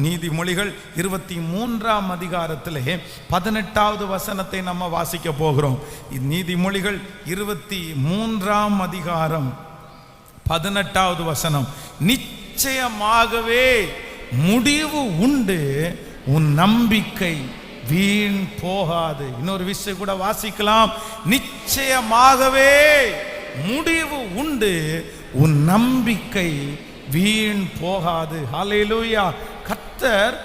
நீதிமொழிகள் இருபத்தி மூன்றாம் அதிகாரத்திலே பதினெட்டாவது வசனத்தை நம்ம வாசிக்க போகிறோம். நீதிமொழிகள் இருபத்தி மூன்றாம் அதிகாரம் பதினெட்டாவது வசனம். நிச்சயமாகவே முடிவு உண்டு உன் நம்பிக்கை வீண் போகாது. இன்னொரு விஷயம் கூட வாசிக்கலாம். நிச்சயமாகவே முடிவு உண்டு உன் நம்பிக்கை வீண் போகாது. ஹalleluya. கர்த்தர்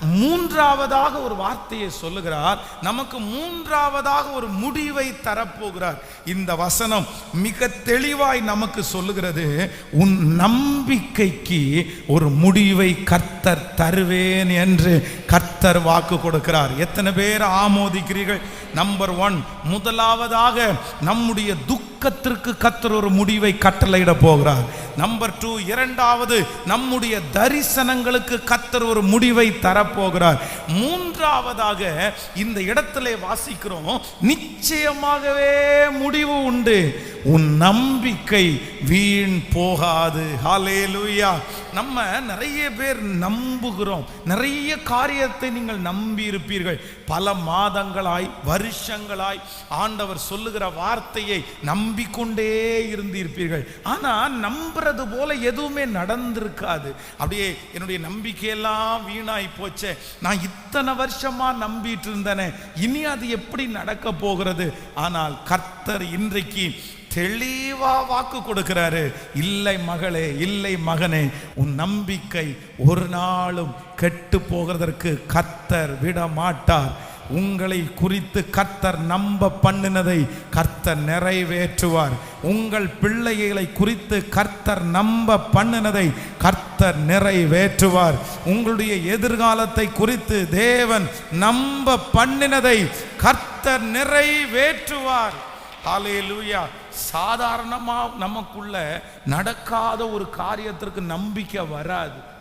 மூன்றாவதாக ஒரு வார்த்தையை சொல்லுகிறார். நமக்கு மூன்றாவதாக ஒரு முடிவை தரப்போகிறார். இந்த வசனம் மிக தெளிவாய் நமக்கு சொல்லுகிறது. உன் நம்பிக்கைக்கு ஒரு முடிவை கர்த்தர் தருவேன் என்று கர்த்தர் வாக்கு கொடுக்கிறார். எத்தனை பேர் ஆமோதிக்கிறீர்கள்? நம்பர் ஒன் முதலாவதாக நம்முடைய துக்கத்திற்கு கத்தர் ஒரு முடிவை கட்டளையிட போகிறார். நம்பர் டூ இரண்டாவது நம்முடைய தரிசனங்களுக்கு கத்தர் ஒரு முடிவை தரப்போகிறார் மூன்றாவதாக இந்த இடத்துல வாசிக்கிறோம். நிச்சயமாகவே முடிவு உண்டு. உன் நம்பிக்கை வீண் போகாது. ஹalleluya நம்ம நிறைய பேர் நம்புகிறோம். நிறைய காரியத்தை நீங்கள் நம்பி இருப்பீர்கள் பல மாதங்களாய் வருஷங்களாய் ஆண்டவர் சொல்லுகிற வார்த்தையை நம்பிக்கொண்டே இருந்திருப்பீர்கள். ஆனா நம்புறது போல எதுவுமே நடந்திருக்காது. அப்படியே என்னுடைய நம்பிக்கையெல்லாம் வீணாய் போச்சே. நான் இத்தனை வருஷமா நம்பிட்டு இருந்தேனே இனி அது எப்படி நடக்க போகிறது? ஆனால் கர்த்தர் இன்றைக்கு தெளிவா வாக்கு கொடுக்கிறாரு. இல்லை மகளே இல்லை மகனே உன் நம்பிக்கை ஒரு நாளும் கெட்டு போகிறதற்கு கர்த்தர் விட மாட்டார் உங்களை குறித்து கர்த்தர் நம்ப பண்ணினதை கர்த்தர் நிறைவேற்றுவார். உங்கள் பிள்ளைகளை குறித்து கர்த்தர் நம்ப பண்ணினதை கர்த்தர் நிறைவேற்றுவார். உங்களுடைய எதிர்காலத்தை குறித்து தேவன் நம்ப பண்ணினதை கர்த்தர் நிறைவேற்றுவார். அலே லூயா சாதாரணமாக நமக்குள்ள நடக்காத ஒரு காரியத்திற்கு நம்பிக்கை வராது.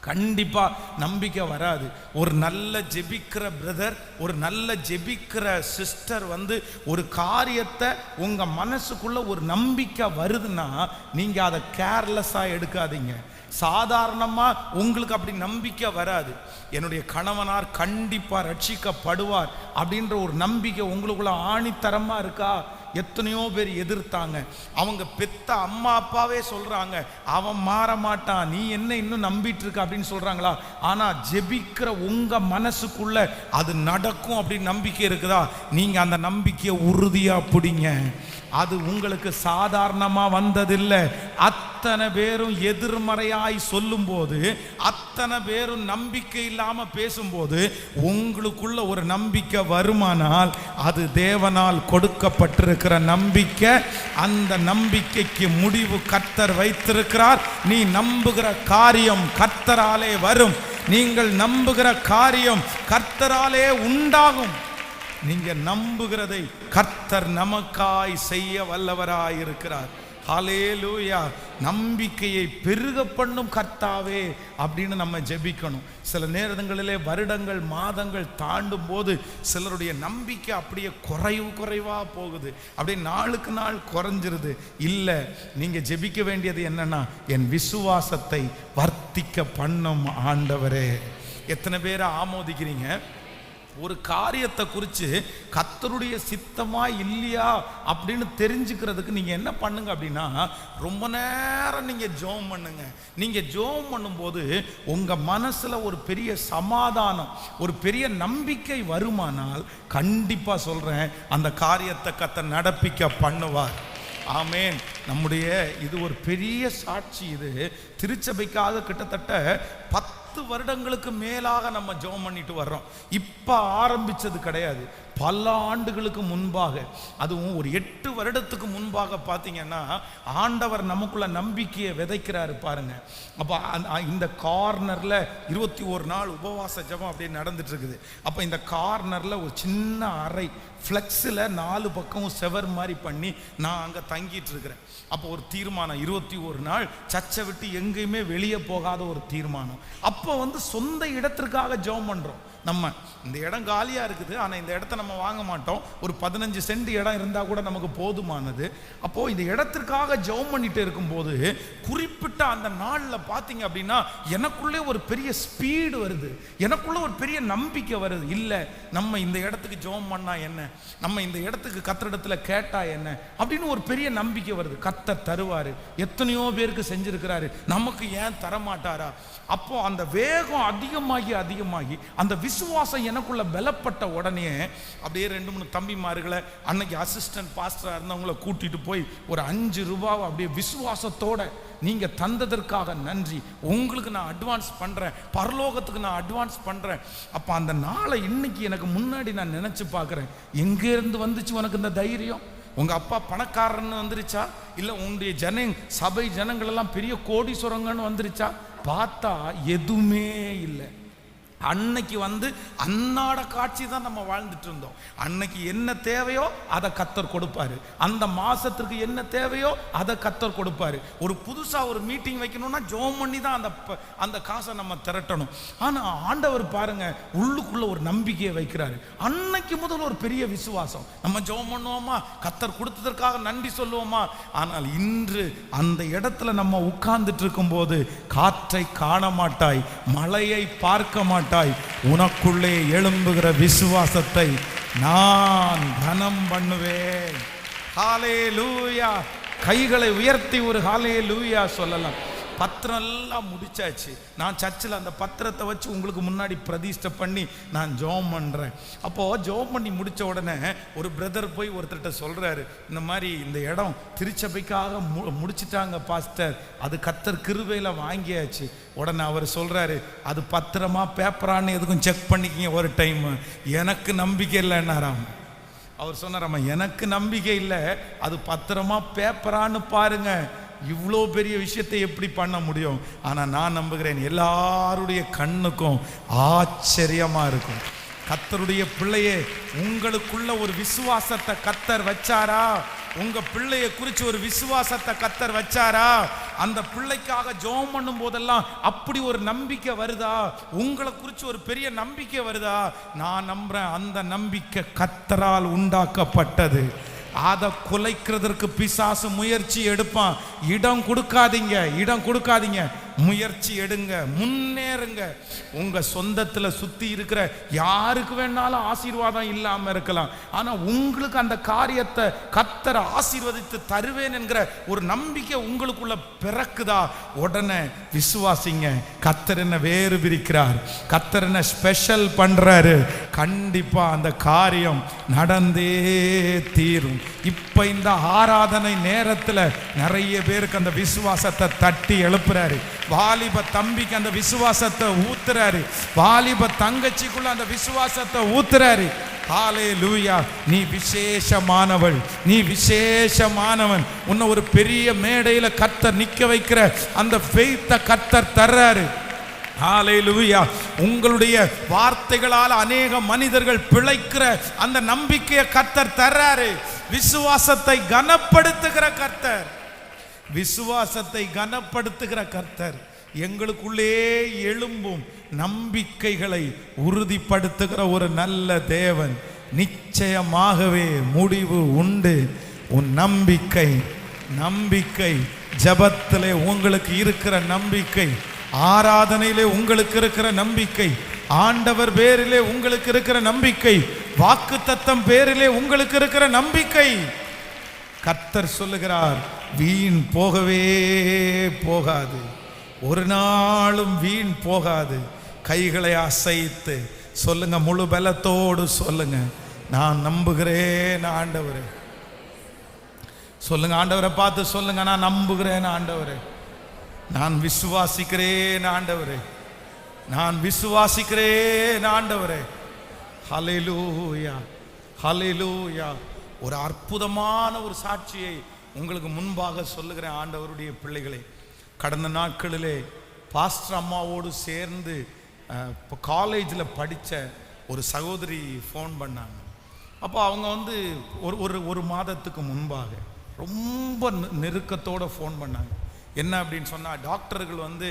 கண்டிப்பா நம்பிக்கை வராது. ஒரு நல்ல ஜெபிக்கிற பிரதர் ஒரு நல்ல ஜெபிக்கிற சிஸ்டர் வந்து ஒரு காரியத்தை உங்க மனசுக்குள்ள ஒரு நம்பிக்கை வருதுன்னா நீங்க அதை கேர்லெஸ்ஸா எடுக்காதீங்க. சாதாரணமாக உங்களுக்கு அப்படி நம்பிக்கை வராது. என்னுடைய கணவனார் கண்டிப்பாக ரட்சிக்கப்படுவார் அப்படின்ற ஒரு நம்பிக்கை உங்களுக்குள்ள ஆணித்தரமாக இருக்கா? எத்தனையோ பேர் எதிர்த்தாங்க. அவங்க பெத்த அம்மா அப்பாவே சொல்றாங்க அவன் மாற மாட்டான். நீ என்ன இன்னும் நம்பிட்டு இருக்க அப்படின்னு சொல்றாங்களா? ஆனா ஜெபிக்கிற உங்க மனசுக்குள்ள அது நடக்கும் அப்படின்னு நம்பிக்கை இருக்குதா? நீங்க அந்த நம்பிக்கையை உறுதியா பிடிங்க. அது உங்களுக்கு சாதாரணமா வந்ததில்லை. அத்தனை பேரும் எதிர்மறையாய் சொல்லும்போது அத்தனை பேரும் நம்பிக்கை இல்லாம பேசும்போது உங்களுக்குள்ள ஒரு நம்பிக்கை வருமானால் அது தேவனால் கொடுக்கப்பட்டிருக்கிற நம்பிக்கை அந்த நம்பிக்கைக்கு முடிவு கர்த்தர் வைத்திருக்கிறார். நீ நம்புகிற காரியம் கர்த்தராலே வரும். நீங்கள் நம்புகிற காரியம் கர்த்தராலே உண்டாகும். நீங்க நம்புகிறதை கர்த்தர் நமக்காய் செய்ய வல்லவராய் இருக்கிறார். ஹalleluya. நம்பிக்கையை பெருக பண்ணும் கர்த்தாவே அப்படின்னு நம்ம ஜெபிக்கணும். சில நேரங்களிலே வருடங்கள் மாதங்கள் தாண்டும் போது சிலருடைய நம்பிக்கை அப்படியே குறைவு குறைவாக போகுது. அப்படியே நாளுக்கு நாள் குறைஞ்சிருது. இல்லை நீங்கள் ஜெபிக்க வேண்டியது என்னன்னா என் விசுவாசத்தை வர்த்திக்க பண்ணும் ஆண்டவரே. எத்தனை பேரை ஆமோதிக்கிறீங்க? ஒரு காரியத்தை குறித்து கத்தருடைய சித்தமா இல்லையா அப்படின்னு தெரிஞ்சுக்கிறதுக்கு நீங்கள் என்ன பண்ணுங்க அப்படின்னா ரொம்ப நேரம் நீங்கள் ஜோம் பண்ணுங்க. நீங்கள் ஜோம் பண்ணும்போது உங்கள் மனசுல ஒரு பெரிய சமாதானம் ஒரு பெரிய நம்பிக்கை வருமானால் கண்டிப்பாக சொல்கிறேன் அந்த காரியத்தை கத்தை நடப்பிக்க பண்ணுவார். ஆமேன். நம்முடைய இது ஒரு பெரிய சாட்சி இது. திருச்சபைக்காக கிட்டத்தட்ட பத்து வருடங்களுக்கு மேலாக நம்ம ஜெபம் பண்ணிட்டு வர்றோம். இப்போ ஆரம்பிச்சது கிடையாது. பல ஆண்டுகளுக்கு முன்பாக அதுவும் ஒரு எட்டு வருடத்துக்கு முன்பாக பார்த்தீங்கன்னா ஆண்டவர் நமக்குள்ள நம்பிக்கையை விதைக்கிறாரு பாருங்க. அப்போ இந்த கார்னரில் இருபத்தி ஒரு நாள் உபவாச ஜெபம் அப்படியே நடந்துட்டு இருக்குது அப்போ இந்த கார்னரில் ஒரு சின்ன அறை ஃப்ளெக்ஸில் நாலு பக்கமும் செவர் மாதிரி பண்ணி நான் அங்கே தங்கிட்டு இருக்கிறேன் அப்போ ஒரு தீர்மானம் இருபத்தி ஒரு நாள் சச்சை விட்டு எங்கேயுமே வெளியே போகாத ஒரு தீர்மானம். அப்போ வந்து சொந்த இடத்திற்காக ஜெபம் பண்ணுறோம் நம்ம இந்த இடம் காலியாக இருக்குது ஆனால் இந்த இடத்த நம்ம வாங்க மாட்டோம். ஒரு பதினஞ்சு சென்ட் இடம் இருந்தால் கூட நமக்கு போதுமானது. அப்போது இந்த இடத்திற்காக ஜெபம் பண்ணிட்டு இருக்கும்போது குறிப்பிட்ட அந்த நாளில் பார்த்தீங்க அப்படின்னா எனக்குள்ளே ஒரு பெரிய ஸ்பீடு வருது. எனக்குள்ளே ஒரு பெரிய நம்பிக்கை வருது. இல்லை நம்ம இந்த இடத்துக்கு ஜெபம் பண்ணா என்ன? நம்ம இந்த இடத்துக்கு கத்திரிடத்தில் கேட்டா என்ன? அப்படின்னு ஒரு பெரிய நம்பிக்கை வருது. கத்த தருவார். எத்தனையோ பேருக்கு செஞ்சுருக்கிறாரு. நமக்கு ஏன் தர மாட்டாரா அப்போ அந்த வேகம் அதிகமாகி அதிகமாகி அந்த விசுவாசம் எனக்குள்ள பலப்பட்ட உடனே அப்படியே ரெண்டு மூணு தம்பிமார்களை அன்னைக்கு அசிஸ்டன்ட் பாஸ்டரா இருந்தவங்கள கூட்டிட்டு போய் ஒரு அஞ்சு ரூபாவை அப்படியே விசுவாசத்தோட நீங்க தந்ததற்காக நன்றி. உங்களுக்கு நான் அட்வான்ஸ் பண்றேன். பரலோகத்துக்கு நான் அட்வான்ஸ் பண்றேன். அப்ப அந்த நாளை இன்னைக்கு எனக்கு முன்னாடி நான் நினைச்சு பார்க்குறேன். எங்க இருந்து வந்துச்சு உனக்கு இந்த தைரியம்? உங்க அப்பா பணக்காரன்னு வந்துருச்சா? இல்ல உங்களுடைய ஜன சபை ஜனங்கள் எல்லாம் பெரிய கோடீஸ்வரங்கன்னு வந்துருச்சா? பார்த்தா எதுவுமே இல்லை. அன்னைக்கு வந்து அன்னாட காட்சி தான் நம்ம வாழ்ந்துட்டு இருந்தோம். அன்னைக்கு என்ன தேவையோ அதை கத்தர் கொடுப்பாரு. அந்த மாசத்திற்கு என்ன தேவையோ அதை கத்தர் கொடுப்பாரு. ஒரு புதுசா ஒரு மீட்டிங் வைக்கணும்னா ஜோம் பண்ணி தான் அந்த அந்த காசை நம்ம திரட்டணும். ஆனா ஆண்டவர் பாருங்க உள்ளுக்குள்ள ஒரு நம்பிக்கையை வைக்கிறாரு. அன்னைக்கு முதல் ஒரு பெரிய விசுவாசம். நம்ம ஜெபம் பண்ணுவோமா? கத்தர் கொடுத்ததற்காக நன்றி சொல்லுவோமா? ஆனால் இன்று அந்த இடத்துல நம்ம உட்கார்ந்துட்டு இருக்கும்போது காற்றை காண மாட்டாய் மழையை பார்க்க மாட்டாய் உனக்குள்ளே எழும்புகிற விசுவாசத்தை நான் கனம் பண்ணுவேன். ஹாலே லூயா கைகளை உயர்த்தி ஒரு ஹாலே லூயா சொல்லலாம். பத்திரம் எல்லாம் முடிச்சாச்சு. நான் சர்ச்சில் அந்த பத்திரத்தை வச்சு உங்களுக்கு முன்னாடி பிரதிஷ்டை பண்ணி நான் ஜெபம் பண்ணுறேன் அப்போது ஜெபம் பண்ணி முடித்த உடனே ஒரு பிரதர் போய் ஒருத்தர்கிட்ட சொல்கிறாரு இந்த மாதிரி இந்த இடம் திருச்சபைக்காக மு முடிச்சிட்டாங்க பாஸ்டர். அது கத்தர் கிருவையில் வாங்கியாச்சு. உடனே அவர் சொல்கிறாரு அது பத்திரமா பேப்பரான்னு எதுக்கும் செக் பண்ணிக்கிங்க ஒரு டைம். எனக்கு நம்பிக்கை இல்லைன்னாராம். அவர் சொன்னாராம்மா எனக்கு நம்பிக்கை இல்லை. அது பத்திரமா பேப்பரான்னு பாருங்க. இவ்வளோ பெரிய விஷயத்தை எப்படி பண்ண முடியும்? ஆனால் நான் நம்புகிறேன் எல்லாருடைய கண்ணுக்கும் ஆச்சரியமாக இருக்கும். கத்தருடைய பிள்ளையே உங்களுக்குள்ள ஒரு விசுவாசத்தை கத்தர் வச்சாரா? உங்க பிள்ளைய குறிச்சு ஒரு விசுவாசத்தை கத்தர் வச்சாரா? அந்த பிள்ளைக்காக ஜோம் பண்ணும் போதெல்லாம் அப்படி ஒரு நம்பிக்கை வருதா? உங்களை குறிச்சு ஒரு பெரிய நம்பிக்கை வருதா? நான் நம்புறேன் அந்த நம்பிக்கை கத்தரால் உண்டாக்கப்பட்டது. அதை குலைக்கிறதற்கு பிசாசு முயற்சி எடுப்பான். இடம் கொடுக்காதீங்க இடம் கொடுக்காதீங்க. முயற்சி எடுங்க முன்னேறுங்க. உங்க சொந்தத்துல சுத்தி இருக்கிற யாருக்கு வேணாலும் ஆசீர்வாதம் இல்லாம இருக்கலாம். ஆனா உங்களுக்கு அந்த காரியத்தை கத்தரை ஆசீர்வதித்து தருவேன் என்கிற ஒரு நம்பிக்கை உங்களுக்குள்ள பிறக்குதா? உடனே விசுவாசிங்க கத்தர் என்ன வேறு பிரிக்கிறார். கத்தர் என்ன ஸ்பெஷல் பண்றாரு. கண்டிப்பா அந்த காரியம் நடந்தே தீரும். இப்ப இந்த ஆராதனை நேரத்துல நிறைய பேருக்கு அந்த விசுவாசத்தை தட்டி எழுப்புறாரு. வாலிப தம்பிக்கு அந்த விசுவாசத்தை ஊத்துறாரு. வாலிப தங்கச்சிக்குள்ள அந்த விசுவாசத்தை ஊத்துறாரு. ஹாலே லூயா நீ விசேஷமானவள். நீ விசேஷமானவன். உன்னை ஒரு பெரிய மேடையில கத்தர் நிக்க வைக்கிற அந்த ஃபெய்த்தை கத்தர் தர்றாரு. ஹalleluya. உங்களுடைய வார்த்தைகளால் அநேக மனிதர்கள் பிழைக்கிற அந்த நம்பிக்கையை கர்த்தர் தர்றாரு. விசுவாசத்தை கனப்படுத்துகிற கர்த்தர். விசுவாசத்தை கனப்படுத்துகிற கர்த்தர் எங்களுக்குள்ளே எழும்பும் நம்பிக்கைகளை உறுதிப்படுத்துகிற ஒரு நல்ல தேவன். நிச்சயமாகவே முடிவு உண்டு. உன் நம்பிக்கை நம்பிக்கை ஜபத்திலே உங்களுக்கு இருக்கிற நம்பிக்கை ஆராதனையிலே உங்களுக்கு இருக்கிற நம்பிக்கை ஆண்டவர் பேரிலே உங்களுக்கு இருக்கிற நம்பிக்கை வாக்கு தத்தம் பேரிலே உங்களுக்கு இருக்கிற நம்பிக்கை. கர்த்தர் சொல்லுகிறார் வீண் போகவே போகாது. ஒரு நாளும் வீண் போகாது. கைகளை அசைத்து சொல்லுங்க முழு பலத்தோடு சொல்லுங்க. நான் நம்புகிறேன் ஆண்டவரே. சொல்லுங்க ஆண்டவரை பார்த்து சொல்லுங்க நான் நம்புகிறேன் ஆண்டவரே. நான் விசுவாசிக்கிறேன் ஆண்டவரே. நான் விசுவாசிக்கிறேன் ஆண்டவரே. ஹலிலூயா ஹலிலூயா ஒரு அற்புதமான ஒரு சாட்சியை உங்களுக்கு முன்பாக சொல்லுகிறேன் ஆண்டவருடைய பிள்ளைகளை. கடந்த நாட்களிலே பாஸ்டர் அம்மாவோடு சேர்ந்து இப்போ காலேஜில் படித்த ஒரு சகோதரி ஃபோன் பண்ணாங்க. அப்போ அவங்க வந்து ஒரு ஒரு ஒரு மாதத்துக்கு முன்பாக ரொம்ப நெருக்கத்தோடு ஃபோன் பண்ணாங்க. என்ன அப்படின்னு சொன்னால் டாக்டர்கள் வந்து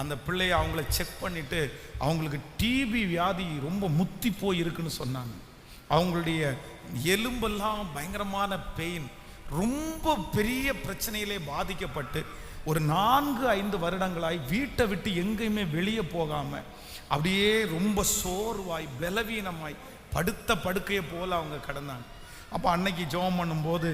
அந்த பிள்ளையை அவங்கள செக் பண்ணிவிட்டு அவங்களுக்கு டிபி வியாதி ரொம்ப முத்தி போய் இருக்குன்னு சொன்னாங்க. அவங்களுடைய எலும்பெல்லாம் பயங்கரமான பெயின் ரொம்ப பெரிய பிரச்சனையிலே பாதிக்கப்பட்டு ஒரு நான்கு ஐந்து வருடங்களாய் வீட்டை விட்டு எங்கேயுமே வெளியே போகாமல் அப்படியே ரொம்ப சோர்வாய் பலவீனமாய் படுத்த படுக்கையை போல் அவங்க கிடந்தாங்க. அப்போ அன்னைக்கு ஜெபம் பண்ணும்போது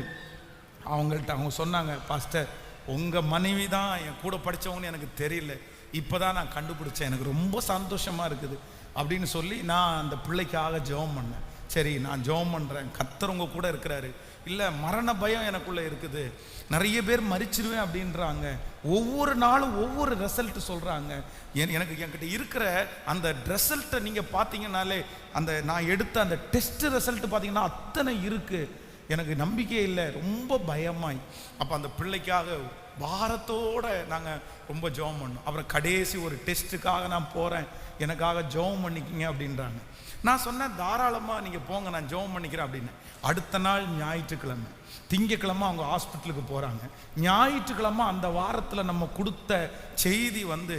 அவங்கள்ட்ட அவங்க சொன்னாங்க பாஸ்டர் உங்கள் மனைவி தான் என் கூட படித்தவங்கன்னு எனக்கு தெரியல. இப்போ தான் நான் கண்டுபிடிச்சேன். எனக்கு ரொம்ப சந்தோஷமாக இருக்குது. அப்படின்னு சொல்லி நான் அந்த பிள்ளைக்காக ஜெபம் பண்ணேன். சரி நான் ஜெபம் பண்ணுறேன் கத்தர் கூட இருக்கிறாரு. இல்லை மரண பயம் எனக்குள்ளே இருக்குது. நிறைய பேர் மறிச்சிருவேன் அப்படின்றாங்க. ஒவ்வொரு நாளும் ஒவ்வொரு ரிசல்ட் சொல்கிறாங்க எனக்கு என்கிட்ட இருக்கிற அந்த ரிசல்ட்டை நீங்கள் பார்த்தீங்கனாலே அந்த நான் எடுத்த அந்த டெஸ்ட் ரிசல்ட் பார்த்தீங்கன்னா அத்தனை இருக்குது எனக்கு நம்பிக்கை இல்லை. ரொம்ப பயமாய். அப்போ அந்த பிள்ளைக்காக பாரத்தோட நாங்கள் ரொம்ப ஜெபம் பண்ணோம். அப்புறம் கடைசி ஒரு டெஸ்ட்டுக்காக நான் போகிறேன் எனக்காக ஜெபம் பண்ணிக்கிங்க அப்படின்றாங்க. நான் சொன்னேன் தாராளமாக நீங்கள் போங்க நான் ஜெபம் பண்ணிக்கிறேன் அப்படின்னு. அடுத்த நாள் ஞாயிற்றுக்கிழமை திங்கக்கிழமை அவங்க ஹாஸ்பிட்டலுக்கு போகிறாங்க ஞாயிற்றுக்கிழமை அந்த வாரத்தில் நம்ம கொடுத்த செய்தி வந்து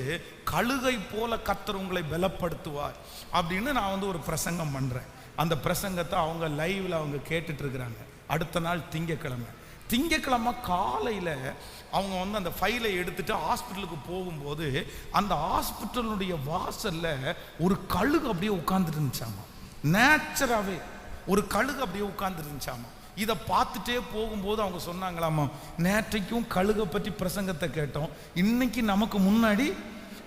கழுகை போல கத்தர் உங்களை பலப்படுத்துவார் அப்படின்னு நான் வந்து ஒரு பிரசங்கம் பண்ணுறேன் அந்த பிரசங்கத்தை அவங்க லைவில் அவங்க கேட்டுட்ருக்குறாங்க அடுத்த நாள் திங்கக்கிழமை. திங்கக்கிழமை காலையில் அவங்க வந்து அந்த ஃபைலை எடுத்துட்டு ஹாஸ்பிட்டலுக்கு போகும்போது அந்த ஹாஸ்பிட்டலுடைய வாசலில் ஒரு கழுகு அப்படியே உட்கார்ந்துட்டு இருந்துச்சாமா? நேச்சராகவே ஒரு கழுகு அப்படியே உட்கார்ந்துட்டு இருந்துச்சாமா? இதை பார்த்துட்டே போகும்போது அவங்க சொன்னாங்களாமா நேற்றைக்கும் கழுகை பற்றி பிரசங்கத்தை கேட்டோம். இன்னைக்கு நமக்கு முன்னாடி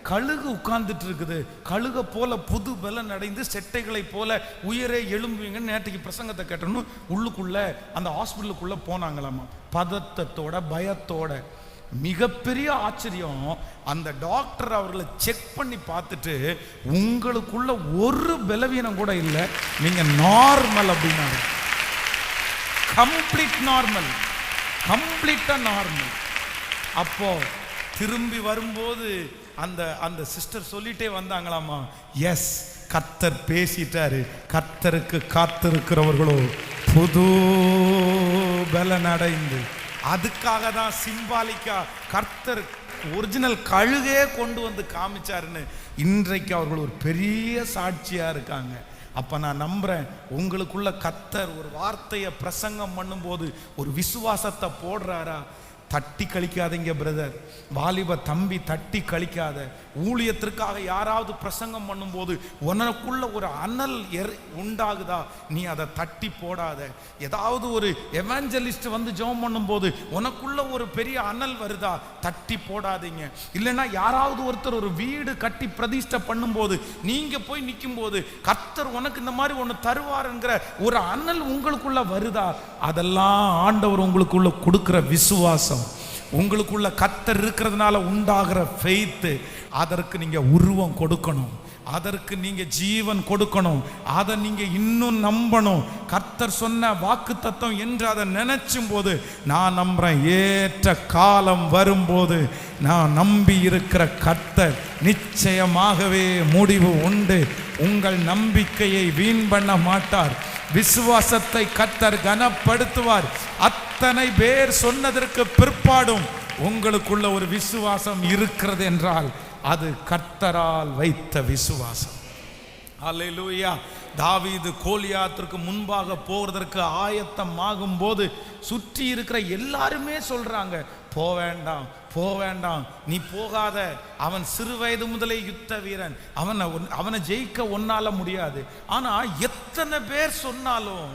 கழுகு உட்கார்ந்துட்டு இருக்குது. கழுக போல புது பலன் அடைந்து செட்டைகளை போல உயரே எழும்புவீங்கன்னு நேற்றுக்கு பிரசங்கத்தை கட்டணும் உள்ளுக்குள்ள அந்த ஹாஸ்பிட்டலுக்குள்ள போனாங்களாமா. பதத்தத்தோட பயத்தோட. மிகப்பெரிய ஆச்சரியம் அந்த டாக்டர் அவர்களை செக் பண்ணி பார்த்துட்டு உங்களுக்குள்ள ஒரு பலவீனம் கூட இல்லை. நீங்க நார்மல் அப்படின்னாரு. Complete normal. கம்ப்ளீட்டா நார்மல். அப்போ திரும்பி வரும்போது அந்த அந்த சிஸ்டர் சொல்லிட்டே வந்தாங்களாமா எஸ் கர்த்தர் பேசிட்டாரு. கர்த்தருக்கு காத்திருக்கிறவர்களோ புது பலன் அடைந்து. அதுக்காக தான் சிம்பாலிக்கா கர்த்தர் ஒரிஜினல் கழுகே கொண்டு வந்து காமிச்சாருன்னு இன்றைக்கு அவர்கள் ஒரு பெரிய சாட்சியா இருக்காங்க. அப்ப நான் நம்புறேன் உங்களுக்குள்ள கத்தர் ஒரு வார்த்தையை பிரசங்கம் பண்ணும்போது ஒரு விசுவாசத்தை போடுறாரா? தட்டி கழிக்காதீங்க பிரதர் வாலிப தம்பி தட்டி கழிக்காத. ஊழியத்திற்காக யாராவது பிரசங்கம் பண்ணும்போது உனக்குள்ள ஒரு அனல் எர் உண்டாகுதா? நீ அதை தட்டி போடாத. ஏதாவது ஒரு எவாஞ்சலிஸ்ட் வந்து ஜெபம் பண்ணும்போது உனக்குள்ள ஒரு பெரிய அனல் வருதா? தட்டி போடாதீங்க. இல்லைன்னா யாராவது ஒருத்தர் ஒரு வீடு கட்டி பிரதிஷ்டை பண்ணும்போது நீங்கள் போய் நிற்கும்போது கர்த்தர் உனக்கு இந்த மாதிரி ஒன்று தருவாருங்கிற ஒரு அனல் உங்களுக்குள்ள வருதா? அதெல்லாம் ஆண்டவர் உங்களுக்குள்ள கொடுக்குற விசுவாசம். உங்களுக்குள்ள கத்தர் இருக்கிறதுனால உண்டாகிற ஃபெய்த்து அதற்கு நீங்கள் உருவம் கொடுக்கணும். அதற்கு நீங்கள் ஜீவன் கொடுக்கணும். அதை நீங்கள் இன்னும் நம்பணும். கர்த்தர் சொன்ன வாக்கு தத்துவம் என்று அதை நினைச்சும் போது நான் நம்புறேன் ஏற்ற காலம் வரும்போது நான் நம்பி இருக்கிற கர்த்தர் நிச்சயமாகவே முடிவு உண்டு. உங்கள் நம்பிக்கையை வீண் பண்ண மாட்டார். விசுவாசத்தை கத்தர் கனப்படுத்துவார். அத்தனை பேர் சொன்னதற்கு பிற்பாடும் உங்களுக்குள்ள ஒரு விசுவாசம் இருக்கிறது என்றால் அது கர்த்தரால் வைத்த விசுவாசம். அலையிலூயா தாவீது கோலியாத்திற்கு முன்பாக போகிறதற்கு ஆயத்தம் ஆகும்போது சுற்றி இருக்கிற எல்லாருமே சொல்றாங்க போ வேண்டாம் போ வேண்டாம். நீ போகாத. அவன் சிறு வயது முதலே யுத்த வீரன். அவனை அவனை ஜெயிக்க ஒன்னால முடியாது. ஆனால் எத்தனை பேர் சொன்னாலும்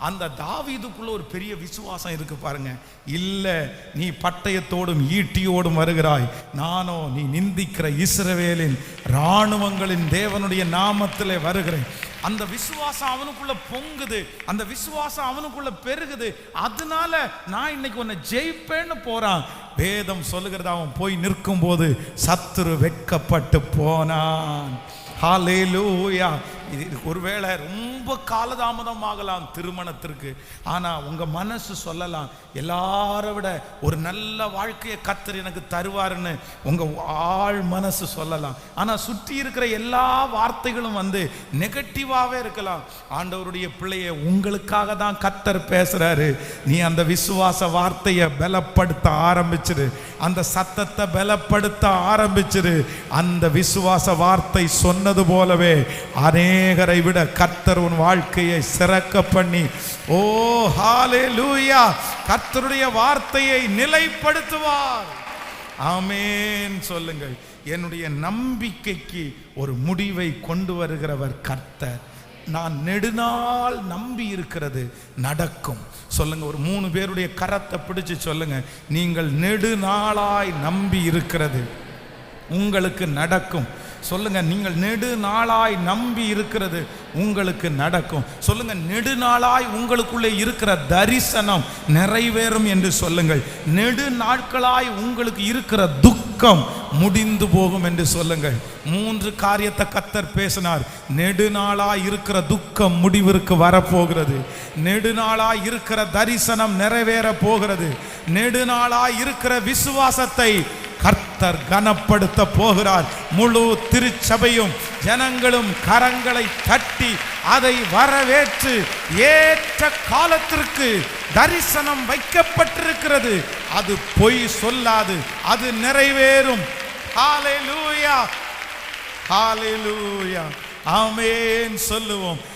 அந்த தாவீதுக்குள்ள ஒரு பெரிய விசுவாசம் இருக்கு பாருங்க. இல்லை நீ பட்டயத்தோடும் ஈட்டியோடும் வருகிறாய். நானோ நீ நிந்திக்கிற இஸ்ரவேலின் இராணுவங்களின் தேவனுடைய நாமத்திலே வருகிறேன். அந்த விசுவாசம் அவனுக்குள்ள பொங்குது. அந்த விசுவாசம் அவனுக்குள்ள பெருகுது. அதனால நான் இன்னைக்கு உன்னை ஜெயிப்பேன்னு போறான். வேதம் சொல்லுகிறது அவன் போய் நிற்கும் போது சத்துரு வெட்கப்பட்டு போனான். ஹalleluya. இது இது ஒருவேளை ரொம்ப காலதாமதம் ஆகலாம் திருமணத்திற்கு. ஆனால் உங்கள் மனசு சொல்லலாம் எல்லாரை விட ஒரு நல்ல வாழ்க்கையை கத்தர் எனக்கு தருவாருன்னு உங்கள் ஆள் மனசு சொல்லலாம். ஆனால் சுற்றி இருக்கிற எல்லா வார்த்தைகளும் வந்து நெகட்டிவாகவே இருக்கலாம். ஆண்டவருடைய பிள்ளையை உங்களுக்காக தான் கத்தர் பேசுகிறாரு நீ அந்த விசுவாச வார்த்தையை பலப்படுத்த ஆரம்பிச்சிரு. அந்த சத்தத்தை பலப்படுத்த ஆரம்பிச்சிரு. அந்த விசுவாச வார்த்தை சொன்னது போலவே அநேகரை விட கர்த்தர் உன் வாழ்க்கையை சிறக்க பண்ணி. ஓ ஹாலே லூயா கர்த்தருடைய வார்த்தையை நிலைப்படுத்துவார். ஆமேன். சொல்லுங்கள். என்னுடைய நம்பிக்கைக்கு ஒரு முடிவை கொண்டு வருகிறவர் கர்த்தர். நான் நெடுநாள் நம்பி இருக்கிறது நடக்கும். சொல்லுங்க ஒரு மூணு பேருடைய கரத்தை பிடிச்சு சொல்லுங்க. நீங்கள் நெடுநாளாய் நம்பி இருக்கிறது. உங்களுக்கு நடக்கும். சொல்லுங்க நீங்கள் நெடுநாளாய் நம்பி இருக்கிறது உங்களுக்கு நடக்கும். சொல்லுங்க நெடுநாளாய் உங்களுக்குள்ளே இருக்கிற தரிசனம் நிறைவேறும் என்று சொல்லுங்கள். நெடு நாட்களாய் உங்களுக்கு இருக்கிற துக்கம் முடிந்து போகும் என்று சொல்லுங்கள். மூன்று காரியத்தை கத்தர் பேசினார். நெடுநாளாய் இருக்கிற துக்கம் முடிவிற்கு வரப்போகிறது. நெடுநாளாய் இருக்கிற தரிசனம் நிறைவேற போகிறது. நெடுநாளாய் இருக்கிற விசுவாசத்தை கர்த்தர் கனப்படுத்த போகிறார். முழு திருச்சபையும் ஜனங்களும் கரங்களை தட்டி அதை வரவேற்று ஏற்ற காலத்திற்கு தரிசனம் வைக்கப்பட்டிருக்கிறது. அது பொய் சொல்லாது அது நிறைவேறும். ஹalleluya ஹalleluya. ஆமென் சொல்லுவோம்.